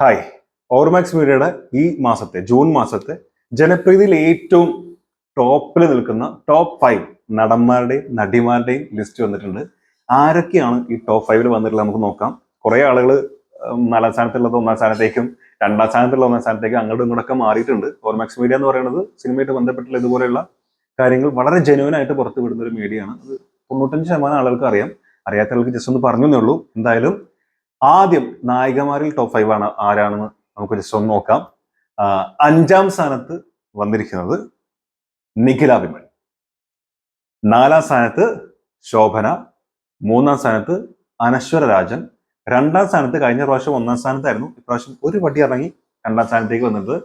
Hi Ormax മീഡിയയുടെ ഈ മാസത്തെ ജൂൺ മാസത്തെ ജനപ്രീതിയിൽ ഏറ്റവും ടോപ്പിൽ നിൽക്കുന്ന ടോപ്പ് ഫൈവ് നടന്മാരുടെയും നടിമാരുടെയും ലിസ്റ്റ് വന്നിട്ടുണ്ട്. ആരൊക്കെയാണ് ഈ ടോപ്പ് ഫൈവിൽ വന്നിട്ടുള്ളത് നമുക്ക് നോക്കാം. കുറെ ആളുകൾ നാലാം സ്ഥാനത്തുള്ളത് ഒന്നാം സ്ഥാനത്തേക്കും രണ്ടാം സ്ഥാനത്തുള്ള ഒന്നാം സ്ഥാനത്തേക്കും അങ്ങോട്ടും ഇങ്ങോട്ടൊക്കെ മാറിയിട്ടുണ്ട്. ഓർമാക്സ് മീഡിയ എന്ന് പറയുന്നത് സിനിമയായിട്ട് ബന്ധപ്പെട്ടുള്ള ഇതുപോലെയുള്ള കാര്യങ്ങൾ വളരെ ജെനുവൻ ആയിട്ട് പുറത്തു വിടുന്ന ഒരു മീഡിയയാണ് അത് തൊണ്ണൂറ്റഞ്ച് ശതമാനം ആളുകൾക്ക് അറിയാം. അറിയാത്ത ആൾക്ക് ജസ്റ്റ് ഒന്ന് പറഞ്ഞു എന്നേ ഉള്ളൂ. എന്തായാലും ആദ്യം നായികമാരിൽ ടോപ്പ് ഫൈവ് ആണ് ആരാണെന്ന് നമുക്ക് ജസ്റ്റ് ഒന്ന് നോക്കാം അഞ്ചാം സ്ഥാനത്ത് വന്നിരിക്കുന്നത് നിഖില വിമൽ നാലാം സ്ഥാനത്ത് ശോഭന. മൂന്നാം സ്ഥാനത്ത് അനശ്വര രാജൻ. രണ്ടാം സ്ഥാനത്ത് കഴിഞ്ഞ പ്രാവശ്യം ഒന്നാം സ്ഥാനത്തായിരുന്നു. ഇപ്രാവശ്യം ഒരു പട്ടി ഇറങ്ങി രണ്ടാം സ്ഥാനത്തേക്ക് വന്നത്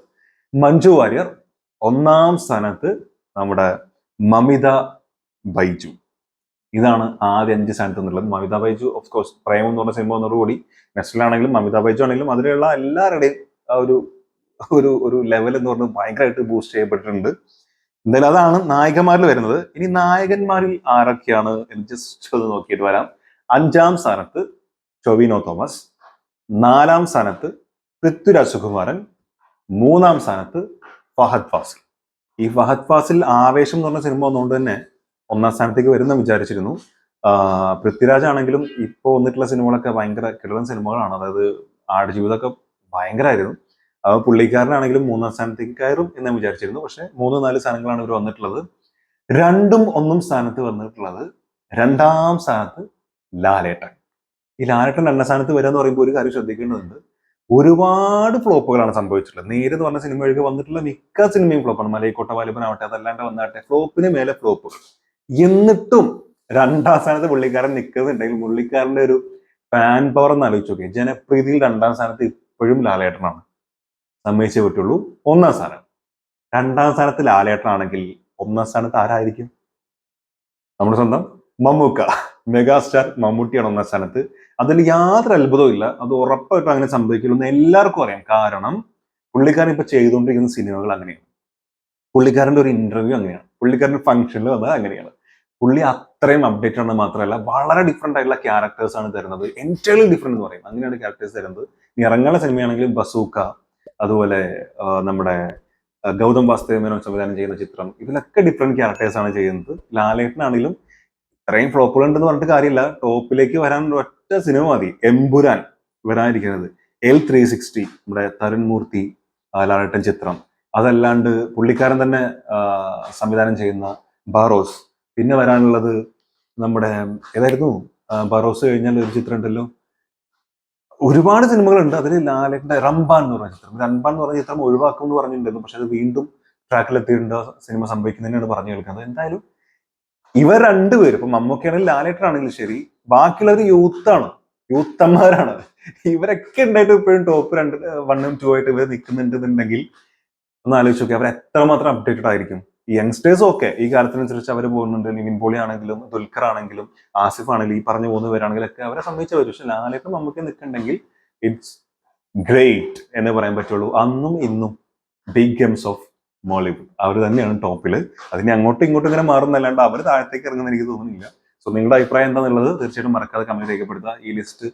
മഞ്ജു വാര്യർ. ഒന്നാം സ്ഥാനത്ത് നമ്മുടെ മമിത ബൈജു. ഇതാണ് ആദ്യ അഞ്ച് സ്ഥാനത്ത് നിന്നുള്ളത്. മമിത ബൈജു ഓഫ് കോഴ്സ് പ്രേമം എന്ന് പറഞ്ഞ സിനിമ വന്നതോടുകൂടി നെസ്റ്റിലാണെങ്കിലും മമിത ബൈജു ആണെങ്കിലും അതിലുള്ള എല്ലാവരുടെയും ഒരു ഒരു ഒരു ലെവൽ എന്ന് പറഞ്ഞത് ഭയങ്കരമായിട്ട് ബൂസ്റ്റ് ചെയ്യപ്പെട്ടിട്ടുണ്ട്. എന്തായാലും അതാണ് നായകന്മാരിൽ വരുന്നത്. ഇനി നായകന്മാരിൽ ആരൊക്കെയാണ്? എന്ന് ജസ്റ്റ് ഒന്ന് നോക്കിയിട്ട് വരാം. അഞ്ചാം സ്ഥാനത്ത് ടൊവിനോ തോമസ് നാലാം സ്ഥാനത്ത് പൃഥ്വിരാജ് സുകുമാരൻ മൂന്നാം സ്ഥാനത്ത് ഫഹദ് ഫാസിൽ. ഈ ഫഹദ് ഫാസിൽ ആവേശം എന്ന് പറഞ്ഞ സിനിമ വന്നുകൊണ്ട് തന്നെ ഒന്നാം സ്ഥാനത്തേക്ക് വരുന്ന വിചാരിച്ചിരുന്നു. പൃഥ്വിരാജ് ആണെങ്കിലും ഇപ്പോൾ വന്നിട്ടുള്ള സിനിമകളൊക്കെ ഭയങ്കര കിടലൻ സിനിമകളാണ്. അതായത് ആടുജീവിതമൊക്കെ ഭയങ്കരമായിരുന്നു അപ്പോൾ പുള്ളിക്കാരനാണെങ്കിലും മൂന്നാം സ്ഥാനത്തേക്ക് കയറും എന്ന് വിചാരിച്ചിരുന്നു. പക്ഷെ മൂന്ന് നാല് സ്ഥാനങ്ങളാണ് ഇവർ വന്നിട്ടുള്ളത്. രണ്ടും ഒന്നും സ്ഥാനത്ത് വന്നിട്ടുള്ളത് രണ്ടാം സ്ഥാനത്ത് ലാലേട്ടൻ. ഈ ലാലേട്ടൻ രണ്ടാം സ്ഥാനത്ത് വരിക എന്ന് പറയുമ്പോൾ ഒരു കാര്യം ശ്രദ്ധിക്കേണ്ടതുണ്ട്. ഒരുപാട് ഫ്ലോപ്പുകളാണ് സംഭവിച്ചിട്ടുള്ളത്. നേരെന്ന് പറഞ്ഞ സിനിമ ഒഴികെ വന്നിട്ടുള്ള മിക്ക സിനിമയും ഫ്ലോപ്പാണ്. മലയിക്കോട്ട വാലിബനാവട്ടെ അതല്ലാണ്ട് വന്നാട്ടെ ഫ്ലോപ്പിന് മേലെ ഫ്ലോപ്പുകൾ എന്നിട്ടും രണ്ടാം സ്ഥാനത്ത് പുള്ളിക്കാരൻ നിൽക്കുന്നുണ്ടെങ്കിൽ പുള്ളിക്കാരന്റെ ഒരു ഫാൻ പവർ എന്ന് ആലോചിച്ച് നോക്കി. ജനപ്രീതിയിൽ രണ്ടാം സ്ഥാനത്ത് ഇപ്പോഴും ലാലേട്ടനാണ്. സമ്മതിച്ചേ പറ്റുള്ളൂ. ഒന്നാം സ്ഥാനം. രണ്ടാം സ്ഥാനത്ത് ലാലേട്ടനാണെങ്കിൽ ഒന്നാം സ്ഥാനത്ത് ആരായിരിക്കും? നമ്മുടെ സ്വന്തം മമ്മൂക്ക. മെഗാസ്റ്റാർ മമ്മൂട്ടിയാണ് ഒന്നാം സ്ഥാനത്ത്. അതിൽ യാതൊരു അത്ഭുതവും ഇല്ല. അത് ഉറപ്പായിട്ടും അങ്ങനെ സംഭവിക്കില്ലെന്ന് എല്ലാവർക്കും അറിയാം. കാരണം പുള്ളിക്കാരൻ ഇപ്പൊ ചെയ്തുകൊണ്ടിരിക്കുന്ന സിനിമകൾ അങ്ങനെയാണ്. പുള്ളിക്കാരന്റെ ഒരു ഇന്റർവ്യൂ അങ്ങനെയാണ്. പുള്ളിക്കാരന്റെ ഫംഗ്ഷനിൽ വന്നത് അങ്ങനെയാണ്. പുള്ളി അത്രയും അപ്ഡേറ്റ് ആണ് മാത്രമല്ല വളരെ ഡിഫറെന്റ് ആയിട്ടുള്ള ക്യാരക്ടേഴ്സ് ആണ് തരുന്നത്. എന്റയർലി ഡിഫറെന്റ് എന്ന് പറയും. അങ്ങനെയാണ് ക്യാരക്ടേഴ്സ് തരുന്നത്. ഇറങ്ങുന്ന സിനിമയാണെങ്കിലും ബസൂക്ക അതുപോലെ നമ്മുടെ ഗൗതം വാസുദേവ മേനോൻ സംവിധാനം ചെയ്യുന്ന ചിത്രം ഇതിലൊക്കെ ഡിഫറെന്റ് ക്യാരക്ടേഴ്സ് ആണ് ചെയ്യുന്നത്. ലാലേട്ടനാണെങ്കിലും ഇത്രയും ഫ്ലോപ്പുകൾ ഉണ്ടെന്ന് പറഞ്ഞിട്ട് കാര്യമില്ല. ടോപ്പിലേക്ക് വരാൻ ഒറ്റ സിനിമ മതി. എംപുരാൻ വരാനിരിക്കുന്നത്. എൽ ത്രീ സിക്സ്റ്റി നമ്മുടെ തരുൺ മൂർത്തി ലാലേട്ടൻ ചിത്രം. അതല്ലാണ്ട് പുള്ളിക്കാരൻ തന്നെ സംവിധാനം ചെയ്യുന്ന ബാറോസ് പിന്നെ വരാനുള്ളത് നമ്മുടെ ഏതായിരുന്നു? ബറോസ് കഴിഞ്ഞാൽ ഒരു ചിത്രം ഉണ്ടല്ലോ. ഒരുപാട് സിനിമകളുണ്ട്. അതിൽ ലാലിന്റെ റംബാൻ എന്ന് പറഞ്ഞ ചിത്രം. റംബാൻ എന്ന് പറഞ്ഞ ചിത്രം ഒഴിവാക്കും എന്ന് പറഞ്ഞിട്ടുണ്ടായിരുന്നു. പക്ഷെ അത് വീണ്ടും ട്രാക്കിൽ ട്രാക്കിലെത്തിയിട്ടുണ്ട്. സിനിമ സംഭവിക്കുന്നതിനാണ് പറഞ്ഞു കേൾക്കുന്നത്. എന്തായാലും ഇവർ രണ്ടുപേരും ഇപ്പൊ മമ്മൂക്കയാണെങ്കിലും ലാലേട്ടനാണെങ്കിലും ശരി ബാക്കിയുള്ളവർ യൂത്താണ്. യൂത്തന്മാരാണ് ഇവരൊക്കെ ഉണ്ടായിട്ട് ഇപ്പോഴും ടോപ്പ് രണ്ട് വണ്ണും ടു ആയിട്ട് ഇവർ നിൽക്കുന്നുണ്ടെന്നുണ്ടെങ്കിൽ ഒന്ന് ആലോചിച്ച് നോക്കി അവർ എത്രമാത്രം അപ്ഡേറ്റഡ് ആയിരിക്കും? യങ്സ്റ്റേഴ്സ് ഒക്കെ ഈ കാലത്തിനനുസരിച്ച് അവർ പോകുന്നുണ്ട്. നിവിൻ പോളി ആണെങ്കിലും ദുൽഖർ ആണെങ്കിലും ആസിഫ് ആണെങ്കിലും ഈ പറഞ്ഞു പോകുന്ന പേരാണെങ്കിലും ഒക്കെ അവരെ സംബന്ധിച്ച് വരും പക്ഷെ ലാലേട്ടൻ നമുക്ക് നിൽക്കണ്ടെങ്കിൽ ഇറ്റ്സ് ഗ്രേറ്റ് എന്ന് പറയാൻ പറ്റുള്ളൂ. അന്നും ഇന്നും ബിഗ് ഗെയിംസ് ഓഫ് മോളിവുഡ് അവർ തന്നെയാണ് ടോപ്പിൽ അതിന് അങ്ങോട്ടും ഇങ്ങോട്ടും ഇങ്ങനെ മാറുന്നല്ലാണ്ട് അവർ താഴത്തേക്ക് ഇറങ്ങുന്ന എനിക്ക് തോന്നുന്നില്ല. സോ നിങ്ങളുടെ അഭിപ്രായം എന്താണെന്നുള്ളത് തീർച്ചയായിട്ടും മറക്കാതെ കമന്റ് രേഖപ്പെടുത്തുക. ഈ ലിസ്റ്റ്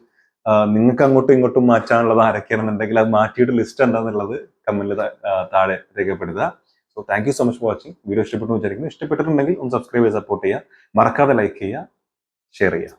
നിങ്ങൾക്ക് അങ്ങോട്ടും ഇങ്ങോട്ടും മാറ്റാനുള്ളത് ആരൊക്കെയാണെന്നുണ്ടെങ്കിൽ അത് മാറ്റിയിട്ട് ലിസ്റ്റ് എന്താണെന്നുള്ളത് കമന്റിൽ താഴെ രേഖപ്പെടുത്തുക. So thank you so much for watching video ഇഷ്ടപ്പെട്ടു വിചാരിക്കുന്നു. ഇഷ്ടപ്പെട്ടിട്ടുണ്ടെങ്കിൽ ഒന്ന് സബ്സ്ക്രൈബ് ചെയ്ത് സപ്പോർട്ട് ചെയ്യുക. മറക്കാതെ ലൈക്ക് ചെയ്യുക. ഷെയർ ചെയ്യുക.